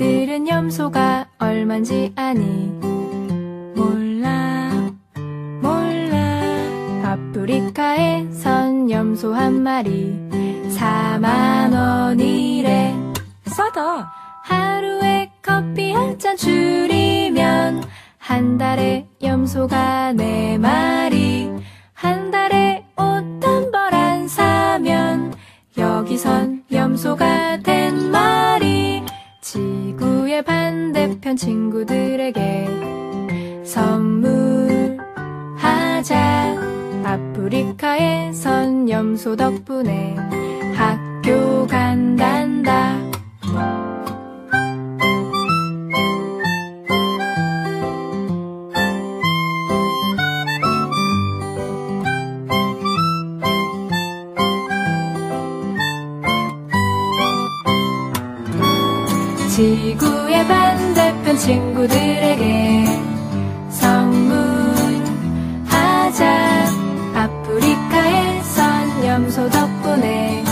있는 염소가 얼만지 아니. 몰라 몰라. 아프리카에선 염소 한 마리. 4만 원이래. 싸다. 하루에 커피 한 잔 줄이면 한 달에 염소가 네 마리. 한 달에 옷 한 벌 안 사면 여기선 염소가 된 반대편 친구들에게 선물하자. 아프리카에선 염소 덕분에 학교 간단다. 지구의 반대 예쁜 친구들에게 성문하자. 아프리카에선 염소 덕분에